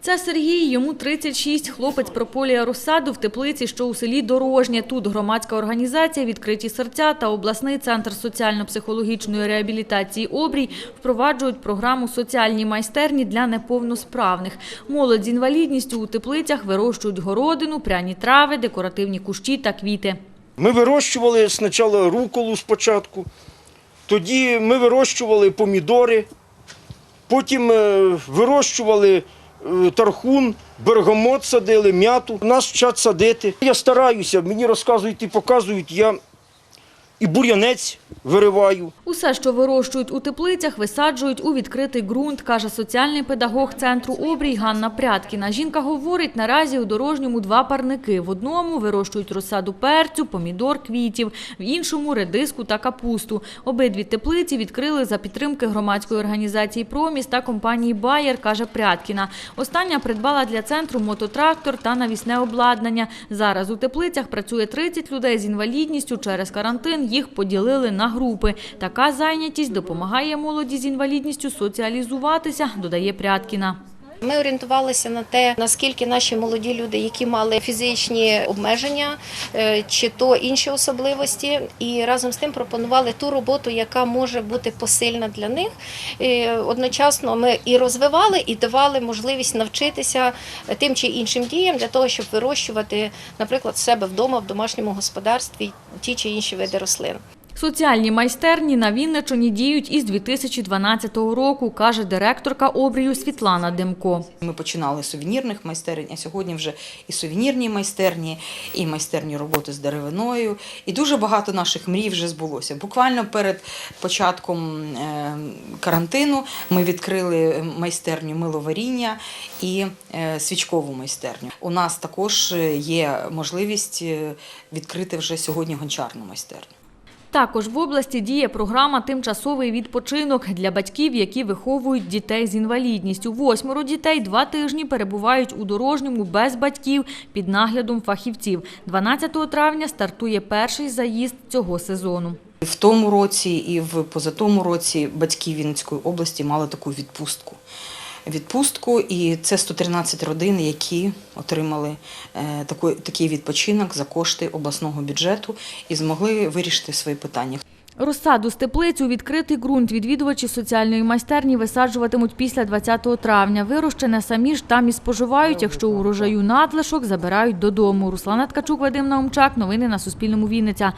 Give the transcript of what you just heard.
Це Сергій, йому 36, хлопець прополює розсаду в теплиці, що у селі Дорожнє. Тут громадська організація «Відкриті серця» та обласний центр соціально-психологічної реабілітації «Обрій» впроваджують програму «Соціальні майстерні» для неповносправних. Молодь з інвалідністю у теплицях вирощують городину, пряні трави, декоративні кущі та квіти. Ми вирощували спочатку руколу спочатку, тоді ми вирощували помідори, потім е, вирощували тархун, бергамот садили, м'яту. Нас вчать садити. Я стараюся, мені розказують і показують, я і бур'янець вириваю. Усе, що вирощують у теплицях, висаджують у відкритий ґрунт, каже соціальний педагог центру «Обрій» Ганна Пряткіна. Жінка говорить, наразі у дорожньому два парники. В одному вирощують розсаду перцю, помідор, квітів, в іншому – редиску та капусту. Обидві теплиці відкрили за підтримки громадської організації «Проміс» та компанії «Байер», каже Пряткіна. Остання придбала для центру мототрактор та навісне обладнання. Зараз у теплицях працює 30 людей з інвалідністю. Через карантин їх поділили на групи. Така зайнятість допомагає молоді з інвалідністю соціалізуватися, додає Пряткіна. Ми орієнтувалися на те, наскільки наші молоді люди, які мали фізичні обмеження е, чи то інші особливості, і разом з тим пропонували ту роботу, яка може бути посильна для них. Е, Одночасно ми і розвивали, і давали можливість навчитися тим чи іншим діям для того, щоб вирощувати, наприклад, себе вдома в домашньому господарстві ті чи інші види рослин. Соціальні майстерні на Вінниччині діють із 2012 року, каже директорка обрію Світлана Демко. Ми починали з сувенірних майстерень, а сьогодні вже і сувенірні майстерні, і майстерні роботи з деревиною. І дуже багато наших мрій вже збулося. Буквально перед початком е, карантину ми відкрили майстерню миловаріння і е, свічкову майстерню. У нас також є можливість е, відкрити вже сьогодні гончарну майстерню. Також в області діє програма «Тимчасовий відпочинок» для батьків, які виховують дітей з інвалідністю. Восьмеро дітей два тижні перебувають у дорожньому без батьків під наглядом фахівців. 12 травня стартує перший заїзд цього сезону. В тому році і в позатому році батьки Вінницької області мали таку відпустку. Відпустку, і це 113 родин, які отримали е, такий відпочинок за кошти обласного бюджету і змогли вирішити свої питання. Розсаду з теплиць відкритий ґрунт відвідувачі соціальної майстерні висаджуватимуть після 20 травня. Вирощене самі ж там і споживають, якщо урожаю надлишок забирають додому. Руслана Ткачук, Вадим Наумчак. Новини на Суспільному Вінниця.